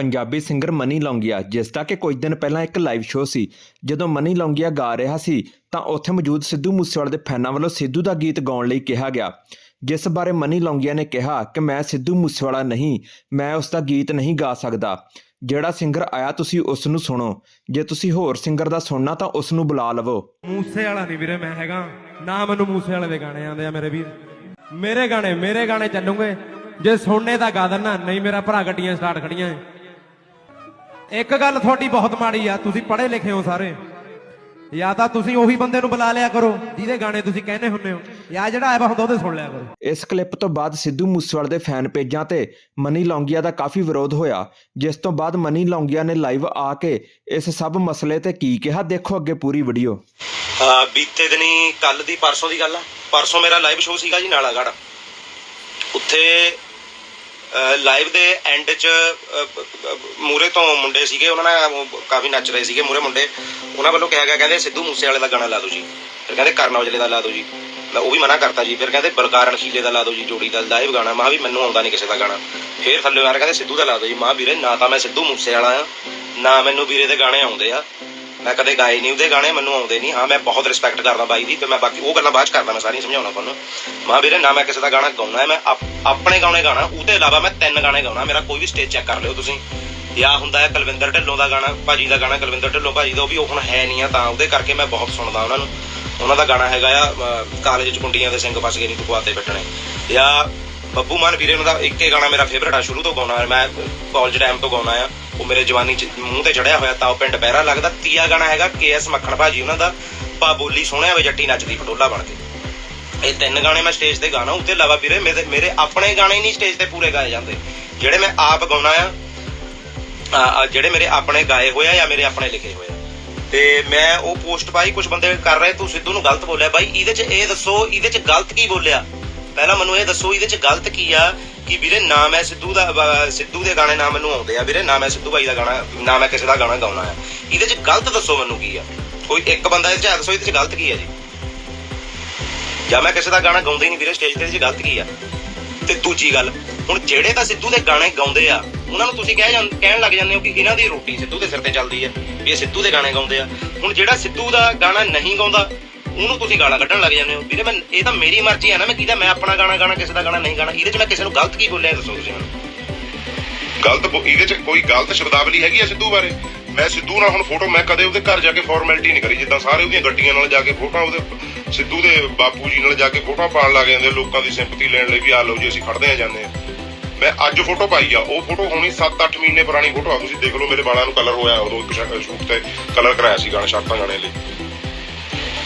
Punjabi singer money Longia, ਜਿਸ ਦਾ ਕਿ ਕੁਝ ਦਿਨ ਪਹਿਲਾਂ ਇੱਕ ਲਾਈਵ ਸ਼ੋਅ ਸੀ। ਜਦੋਂ ਮਨੀ ਲੌਂਗੀਆ ਗਾ ਰਿਹਾ ਸੀ, ਤਾਂ ਉੱਥੇ ਮੌਜੂਦ ਸਿੱਧੂ ਮੂਸੇਵਾਲੇ ਦੇ ਫੈਨਾਂ ਵੱਲੋਂ ਸਿੱਧੂ ਦਾ ਗੀਤ ਗਾਉਣ ਲਈ ਕਿਹਾ ਗਿਆ। ਜਿਸ ਬਾਰੇ ਮਨੀ ਲੌਂਗੀਆ ਨੇ ਕਿਹਾ ਕਿ ਮੈਂ ਸਿੱਧੂ ਮੂਸੇਵਾਲਾ ਨਹੀਂ, ਮੈਂ ਉਸ ਦਾ ਗੀਤ ਨਹੀਂ ਗਾ ਸਕਦਾ। ਜਿਹੜਾ ਸਿੰਗਰ ਆਇਆ, ਤੁਸੀਂ ਉਸ ਨੂੰ ਸੁਣੋ। ਜੇ ਤੁਸੀਂ ਹੋਰ ਸਿੰਗਰ ਦਾ ਸੁਣਨਾ, ਤਾਂ ਉਸ ਨੂੰ ਬੁਲਾ ਲਵੋ। ਮੂਸੇ ਵਾਲਾ ਨਹੀਂ ਵੀਰੇ, ਮੈਂ ਹੈਗਾ। ਨਾ ਮੈਨੂੰ ਮੂਸੇ ਵਾਲੇ ਦੇ ਗਾਣੇ ਆਉਂਦੇ ਆ ਮੇਰੇ ਵੀਰ। ਮੇਰੇ ਗਾਣੇ ਮੇਰੇ ਗਾਣੇ ਚੱਲੂਗੇ। ਜੇ ਸੁਣਨੇ ਤਾਂ ਗਾ ਦੇਣਾ ਨਹੀਂ ਮੇਰਾ ਭਰਾ ਗੱਡੀਆਂ ਸਟਾਰਟ ਖੜੀਆਂ ਇੱਕ ਗੱਲ ਤੁਹਾਡੀ ਬਹੁਤ ਮਾੜੀ ਆ ਤੁਸੀਂ ਪੜ੍ਹੇ ਲਿਖੇ ਹੋ ਸਾਰੇ। ਜਾਂ ਤਾਂ ਤੁਸੀਂ ਉਹੀ ਬੰਦੇ ਨੂੰ ਬੁਲਾ ਲਿਆ ਕਰੋ ਜਿਹਦੇ ਗਾਣੇ ਤੁਸੀਂ ਕਹਿੰਦੇ ਹੁੰਦੇ ਹੋ। ਜਾਂ ਜਿਹੜਾ ਆਇਆ ਹੁੰਦਾ ਉਹਦੇ ਸੁਣ ਲਿਆ ਕਰੋ। ਇਸ ਕਲਿੱਪ ਤੋਂ ਬਾਅਦ ਸਿੱਧੂ ਮੂਸੇਵਾਲੇ ਦੇ ਫੈਨ ਪੇਜਾਂ ਤੇ ਮਨੀ ਲੌਂਗੀਆ ਦਾ ਕਾਫੀ ਵਿਰੋਧ ਹੋਇਆ ਜਿਸ ਤੋਂ ਬਾਅਦ ਮਨੀ ਲੌਂਗੀਆ ਨੇ ਲਾਈਵ ਆ ਕੇ ਇਸ ਸਭ ਮਸਲੇ ਤੇ ਕੀ ਕਿਹਾ ਦੇਖੋ ਅੱਗੇ ਪੂਰੀ ਵੀਡੀਓ ਬੀਤੇ ਦਿਨੀ ਕੱਲ ਦੀ ਪਰਸੋਂ ਦੀ ਗੱਲ ਆ। ਪਰਸੋਂ ਮੇਰਾ ਲਾਈਵ ਸ਼ੋਅ ਸੀਗਾ ਜੀ ਨਾਲਾਗੜ ਉੱਥੇ ਲਾਈਵ ਦੇ ਐਂਡ 'ਚ ਮੂਰੇ ਤੋਂ ਮੁੰਡੇ ਸੀਗੇ, ਉਹਨਾਂ ਨੇ ਕਾਫੀ ਨੱਚ ਰਹੇ ਸੀਗੇ ਮੂਰੇ ਮੁੰਡੇ। ਉਹਨਾਂ ਵੱਲੋਂ ਕਿਹਾ ਗਿਆ, ਕਹਿੰਦੇ ਸਿੱਧੂ ਮੂਸੇ ਵਾਲੇ ਦਾ ਗਾਣਾ ਲਾ ਦਿਓ ਜੀ। ਫਿਰ ਕਹਿੰਦੇ ਕਰਨ ਔਜਲੇ ਦਾ ਲਾ ਦਿਓ ਜੀ। ਮੈਂ ਉਹ ਵੀ ਮਨਾ ਕਰਤਾ ਜੀ। ਫਿਰ ਕਹਿੰਦੇ ਬਲਕਾਰ ਅਣਖੀਲੇ ਦਾ ਲਾ ਦਿਓ ਜੀ, ਜੋੜੀ ਦਾ ਲਾਈਵ ਗਾਣਾ। ਮੈਂ ਵੀ ਮੈਨੂੰ ਆਉਂਦਾ ਨਹੀਂ ਕਿਸੇ ਦਾ ਗਾਣਾ। ਫਿਰ ਥੱਲੇ ਆ ਕਹਿੰਦੇ ਸਿੱਧੂ ਦਾ ਲਾ ਦਿਓ ਜੀ। ਮਾਂ ਵੀਰੇ, ਨਾ ਤਾਂ ਮੈਂ ਸਿੱਧੂ ਮੂਸੇ ਵਾਲਾ ਆ, ਨਾ ਮੈਨੂੰ ਵੀਰੇ ਦੇ ਗਾਣੇ ਆਉਂਦੇ ਆ। ਮੈਂ ਕਦੇ ਗਾਏ ਨਹੀਂ, ਉਹਦੇ ਗਾਣੇ ਮੈਨੂੰ ਆਉਂਦੇ ਨਹੀਂ। ਹਾਂ, ਮੈਂ ਬਹੁਤ ਰਿਸਪੈਕਟ ਕਰਦਾ ਬਾਈ ਦੀ ਤੇ ਮੈਂ ਬਾਕੀ ਉਹ ਗੱਲਾਂ ਬਾਅਦ ਚ ਕਰਦਾ ਮੈਂ ਸਾਰੀਆਂ ਸਮਝਾਉਣਾ ਤੁਹਾਨੂੰ ਮਾਂ ਵੀਰੇ, ਨਾ ਮੈਂ ਕਿਸੇ ਦਾ ਗਾਣਾ ਗਾਉਣਾ ਹੈ ਮੈਂ ਆਪਣੇ ਗਾਣੇ ਗਾਣਾ, ਉਹਦੇ ਇਲਾਵਾ ਮੈਂ ਤਿੰਨ ਗਾਣੇ ਗਾਉਣਾ। ਮੇਰਾ ਕੋਈ ਵੀ ਸਟੇਜ ਚੈੱਕ ਕਰ ਲਿਓ ਤੁਸੀਂ। ਜਾਂ ਹੁੰਦਾ ਹੈ ਕੁਲਵਿੰਦਰ ਢਿੱਲੋਂ ਦਾ ਗਾਣਾ, ਭਾਜੀ ਦਾ ਗਾਣਾ ਕੁਲਵਿੰਦਰ ਢਿੱਲੋਂ, ਭਾਜੀ ਦਾ, ਉਹ ਵੀ ਉਹ ਹੁਣ ਹੈ ਨਹੀਂ ਆ, ਤਾਂ ਉਹਦੇ ਕਰਕੇ ਮੈਂ ਬਹੁਤ ਸੁਣਦਾ ਉਹਨਾਂ ਨੂੰ। ਉਹਨਾਂ ਦਾ ਗਾਣਾ ਹੈਗਾ ਆ ਕਾਲਜ ਚ ਕੁੰਡੀਆਂ ਦੇ ਸਿੰਘ ਫਸ ਗਏ ਨਹੀਂ ਟੁਕਵਾਤੇ ਬੈਠਣੇ ਜਾਂ ਬੱਬੂ ਮਾਨ ਵੀਰੇ ਨੂੰ ਦਾ ਇੱਕੇ ਗਾਣਾ ਮੇਰਾ ਫੇਵਰਟ ਆ, ਸ਼ੁਰੂ ਤੋਂ ਗਾਉਣਾ, ਮੈਂ ਕਾਲਜ ਟਾਈਮ ਤੋਂ ਗਾਉਣਾ ਆ। ਉਹ ਮੇਰੇ ਜਵਾਨੀ ਚ ਮੂੰਹ ਤੇ ਚੜਿਆ ਹੋਇਆ ਤਾਂ ਉਹ ਪਿੰਡ ਬਹਿਰਾ ਲੱਗਦਾ। ਤੀਆ ਗਾਣਾ ਹੈਗਾ ਕੇਐਸ ਮੱਖਣ ਭਾਜੀ ਉਹਨਾਂ ਦਾ ਪਾ ਬੋਲੀ ਸੋਹਣਿਆ ਵੇ ਜੱਟੀ ਨੱਚਦੀ ਪਟੋਲਾ ਬਣ ਕੇ। ਇਹ ਤਿੰਨ ਗਾਣੇ ਮੈਂ ਸਟੇਜ ਤੇ ਗਾਣਾ ਉੱਤੇ ਇਲਾਵਾ ਵੀਰੇ ਮੇਰੇ ਮੇਰੇ ਆਪਣੇ ਗਾਣੇ ਨਹੀਂ ਸਟੇਜ ਤੇ ਪੂਰੇ ਗਾਏ ਜਾਂਦੇ। ਜਿਹੜੇ ਮੈਂ ਆਪ ਗਾਉਣਾ ਆ ਆ, ਜਿਹੜੇ ਮੇਰੇ ਆਪਣੇ ਗਾਏ ਹੋਏ ਆ ਜਾਂ ਮੇਰੇ ਆਪਣੇ ਲਿਖੇ ਹੋਏ ਆ। ਤੇ ਮੈਂ ਉਹ ਪੋਸਟ ਪਾਈ ਕੁਝ ਬੰਦੇ ਕਰ ਰਹੇ ਤੂੰ ਸਿੱਧੂ ਨੂੰ ਗਲਤ ਬੋਲਿਆ। ਬਾਈ ਇਹਦੇ 'ਚ ਇਹ ਦੱਸੋ ਇਹਦੇ 'ਚ ਗਲਤ ਕੀ ਬੋਲਿਆ? ਪਹਿਲਾਂ ਮੈਨੂੰ ਇਹ ਦੱਸੋ ਇਹਦੇ 'ਚ ਗਲਤ ਕੀ ਆ? ਕਿ ਵੀਰੇ ਨਾ ਮੈਂ ਸਿੱਧੂ ਦਾ ਸਿੱਧੂ ਦੇ ਗਾਣੇ ਨਾ ਮੈਨੂੰ ਆਉਂਦੇ ਆ। ਵੀਰੇ ਨਾ ਮੈਂ ਸਿੱਧੂ ਬਾਈ ਦਾ ਗਾਣਾ, ਨਾ ਮੈਂ ਕਿਸੇ ਦਾ ਗਾਣਾ ਗਾਉਣਾ ਆ। ਇਹਦੇ 'ਚ ਗਲਤ ਦੱਸੋ ਮੈਨੂੰ ਕੀ ਆ? ਕੋਈ ਇੱਕ ਬੰਦਾ ਇਹਦੇ 'ਚ ਦੱਸੋ ਇਹਦੇ 'ਚ ਗਲਤ ਕੀ ਆ ਜੀ? ਜਾਂ ਮੈਂ ਕਿਸੇ ਦਾ ਗਾਣਾ ਗਾਉਂਦਾ ਹੀ ਨਹੀਂ ਵੀਰੇ ਸਟੇਜ ਤੇ ਇਹਦੇ ਗਲਤ ਕੀ ਆ? ਤੇ ਦੂਜੀ ਗੱਲ, ਹੁਣ ਜਿਹੜੇ ਤਾਂ ਸਿੱਧੂ ਦੇ ਗਾਣੇ ਗਾਉਂਦੇ ਆ, ਉਹਨਾਂ ਨੂੰ ਤੁਸੀਂ ਕਹਿ ਕਹਿਣ ਲੱਗ ਜਾਂਦੇ ਹੋ ਕਿ ਇਹਨਾਂ ਦੀ ਰੋਟੀ ਸਿੱਧੂ ਦੇ ਸਿਰ ਤੇ ਚੱਲਦੀ ਹੈ ਵੀ ਇਹ ਸਿੱਧੂ ਦੇ ਗਾਣੇ ਗਾਉਂਦੇ ਆ। ਹੁਣ ਜਿਹੜਾ ਸਿੱਧੂ ਦਾ ਗਾਣਾ ਨਹੀਂ ਗਾਉਂਦਾ ਉਹਨੂੰ ਤੁਸੀਂ ਗਾਲਾਂ ਕੱਢਣ ਲੱਗ ਜਾਂਦੇ ਹੋ। ਵੀਰੇ, ਮੈਂ ਇਹ ਤਾਂ ਮੇਰੀ ਮਰਜ਼ੀ ਹੈ ਨਾ, ਮੈਂ ਕਿਹਦਾ ਮੈਂ ਆਪਣਾ ਗਾਣਾ ਗਾਣਾ, ਕਿਸੇ ਦਾ ਗਾਣਾ ਨਹੀਂ ਗਾਣਾ। ਇਹਦੇ 'ਚ ਮੈਂ ਕਿਸੇ ਨੂੰ ਗਲਤ ਕੀ ਬੋਲਿਆ ਦੱਸੋ ਤੁਸੀਂ ਮੈਨੂੰ। ਗਲਤ ਬੋ- ਇਹਦੇ ਚ ਕੋਈ ਗਲਤ ਸ਼ਬਦਾਵਲੀ ਹੈਗੀ ਆ ਸਿੱਧੂ ਬਾਰੇ? ਮੈਂ ਸਿੱਧੂ ਨਾਲ ਹੁਣ ਫੋਟੋ ਮੈਂ ਕਦੇ ਉਹਦੇ ਘਰ ਜਾ ਕੇ ਫਾਰਮੈਲਿਟੀ ਨਹੀਂ ਕਰੀ। ਜਿੱਦਾਂ ਸਾਰੇ ਉਹਦੀਆਂ ਗੱਡੀਆਂ ਨਾਲ ਜਾ ਕੇ ਫੋਟੋਆਂ ਉਹਦੇ ਸਿੱਧੂ ਦੇ ਬਾਪੂ ਜੀ ਨਾਲ ਜਾ ਕੇ ਫੋਟੋਆਂ ਪਾਉਣ ਲੱਗ ਜਾਂਦੇ ਲੋਕਾਂ ਦੀ ਸਿੰਪਥੀ ਲੈਣ ਲਈ ਵੀ ਆ ਲਓ ਜੀ, ਅਸੀਂ ਖੜਦੇ ਆ ਜਾਂਦੇ ਆ। ਮੈਂ ਅੱਜ ਫੋਟੋ ਪਾਈ ਆ। ਉਹ ਫੋਟੋ ਹੋਣੀ 7-8 ਮਹੀਨੇ ਪੁਰਾਣੀ ਫੋਟੋ ਆ। ਤੁਸੀਂ ਦੇਖ ਲਓ ਮੇਰੇ ਵਾਲਾਂ ਨੂੰ ਕਲਰ ਹੋਇਆ, ਉਦੋਂ ਇੱਕ ਸ਼ੂਟ ਤੇ ਕਲਰ ਕਰਾਇਆ ਸੀ ਗਾਣਾ ਸ਼ਰਤਾਂ ਗਾਣੇ ਲਈ।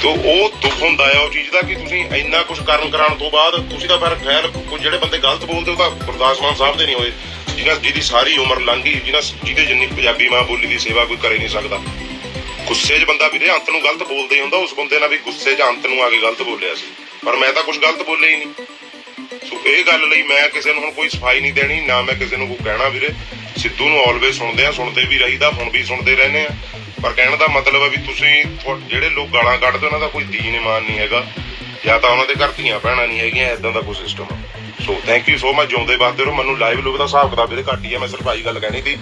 ਤੋ ਉਹ ਦੁੱਖ ਹੁੰਦਾ ਆ ਉਹ ਚੀਜ਼ ਦਾ ਕਿ ਤੁਸੀਂ ਇੰਨਾ ਕੁਝ ਕਰਨ ਕਰਾਉਣ ਤੋਂ ਬਾਅਦ ਤੁਸੀਂ ਤਾਂ ਫਿਰ ਖੈਰ ਕੋਈ ਜਿਹੜੇ ਬੰਦੇ ਗਲਤ ਬੋਲਦੇ ਉਹ ਤਾਂ ਗੁਰਦਾਸ ਮਾਨ ਸਾਹਿਬ ਦੇ ਨਹੀਂ ਹੋਏ ਜਿਨ੍ਹਾਂ ਜਿਹਦੀ ਸਾਰੀ ਉਮਰ ਲੰਘ ਜਿਨ੍ਹਾਂ ਜਿਹਦੇ ਜਿੰਨੀ ਪੰਜਾਬੀ ਮਾਂ ਬੋਲੀ ਦੀ ਸੇਵਾ ਕੋਈ ਕਰੇ ਨਹੀਂ ਸਕਦਾ। ਗੁੱਸੇ 'ਚ ਬੰਦਾ ਵੀਰੇ ਅੰਤ ਨੂੰ ਗਲਤ ਬੋਲਦੇ ਹੀ ਹੁੰਦਾ, ਉਸ ਬੰਦੇ ਨਾਲ ਵੀ ਗੁੱਸੇ 'ਚ ਅੰਤ ਨੂੰ ਆ ਕੇ ਗਲਤ ਬੋਲਿਆ ਸੀ। ਪਰ ਮੈਂ ਤਾਂ ਕੁਝ ਗਲਤ ਬੋਲਿਆ ਹੀ ਨਹੀਂ। ਸੋ ਇਹ ਗੱਲ ਲਈ ਮੈਂ ਕਿਸੇ ਨੂੰ ਹੁਣ ਕੋਈ ਸਫ਼ਾਈ ਨਹੀਂ ਦੇਣੀ, ਨਾ ਮੈਂ ਕਿਸੇ ਨੂੰ ਕੋਈ ਕਹਿਣਾ ਵੀਰੇ। ਸਿੱਧੂ ਨੂੰ ਆਲਵੇਜ਼ ਸੁਣਦੇ ਆ, ਸੁਣਦੇ ਵੀ ਰਹੀਦਾ, ਹੁਣ ਵੀ ਸੁਣਦੇ ਰਹਿੰਦੇ ਆ। ਪਰ ਕਹਿਣ ਦਾ ਮਤਲਬ ਹੈ ਵੀ ਤੁਸੀਂ ਤੁਹਾ- ਜਿਹੜੇ ਲੋਕ ਗਾਲਾਂ ਕੱਢਦੇ ਉਹਨਾਂ ਦਾ ਕੋਈ ਦੀਨ ਇਮਾਨ ਨਹੀਂ ਹੈਗਾ। ਜਾਂ ਤਾਂ ਉਹਨਾਂ ਦੇ ਘਰ ਧੀਆਂ ਭੈਣਾਂ ਨਹੀਂ ਹੈਗੀਆਂ ਐਦਾਂ ਦਾ ਕੋਈ ਸਿਸਟਮ ਆ। So thank you so much ਜਿਉਂਦੇ ਵਾਸਤੇ ਰਹੋ। ਮੈਨੂੰ ਲਾਈਵ ਲੁੱਕ ਦਾ ਹਿਸਾਬ ਕਿਤਾਬ ਇਹਦੇ ਘੱਟ ਹੀ ਆ, ਮੈਂ ਸਿਰਫ ਭਾਈ ਗੱਲ ਕਹਿਣੀ ਸੀ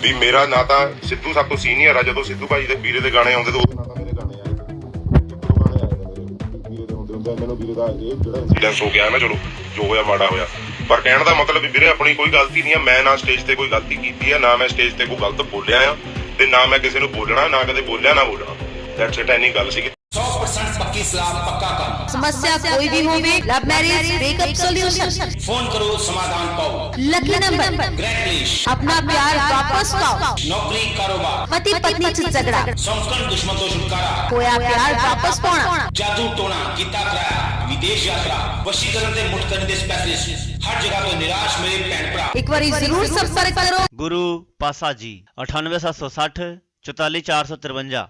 ਵੀ ਮੇਰਾ ਨਾ ਤਾਂ ਸਿੱਧੂ ਸਭ ਤੋਂ ਸੀਨੀਅਰ ਆ, ਜਦੋਂ ਸਿੱਧੂ ਭਾਈ ਦੇ ਵੀਰੇ ਦੇ ਗਾਣੇ ਆਉਂਦੇ ਤਾਂ ਉਹਦੇ ਨਾਲ ਤਾਂ ਮੇਰੇ ਗਾਣੇ ਆਏ ਇੱਕ ਗਾਣੇ ਆਏ ਮੇਰੇ ਵੀਰੇ ਦੇ ਹੁੰਦੇ ਹੁੰਦੇ ਮੈਨੂੰ ਵੀਰੇ ਦਾ ਇਹ ਜਿਹੜਾ ਇਨਸੀਡੈਂਸ ਹੋ ਗਿਆ ਨਾ ਚਲੋ ਜੋ ਹੋਇਆ, ਮਾੜਾ ਹੋਇਆ। ਪਰ ਕਹਿਣ ਦਾ ਮਤਲਬ ਵੀ ਵੀਰੇ, ਆਪਣੀ ਕੋਈ ਗਲਤੀ ਨਹੀਂ ਆ, ਮੈਂ ਨਾ ਸਟੇਜ ਤੇ ਕੋਈ ਗਲਤੀ ਕੀਤੀ ਆ, ਨਾ ਮੈਂ ਸਟੇਜ ਤੇ ਕੋਈ ਗਲਤ ਬੋਲਿਆ ਆ। ਤੇ ਨਾ ਮੈਂ ਕਿਸੇ ਨੂੰ ਬੋਲਣਾ, ਨਾ ਕਦੇ ਬੋਲਿਆ, ਨਾ ਬੋਲਣਾ। ਦੈਟਸ ਇਟ ਐਨੀ ਗੱਲ ਸੀਗੀ। इस्लाम पक्का काम समस्या कोई भी हो love marriage breakup solution phone करो समाधान पाओ। लकी नंबर ग्रैंडलिश अपना प्यार वापस पाओ। नौकरी कारोबार। पति पत्नी से झगड़ा। संकट दुश्मन को छुटकारा। खोया प्यार वापस पाना। जादू टोना किताब कराया। विदेश यात्रा वशीकरण से मुठ करने स्पेशलिस्ट हर जगह को निराश मेरे भैन पर। एक बार ज़रूर संपर्क करो। गुरु पासा जी अठानवे सात सौ साठ चौतालीस चार सौ तिरवंजा।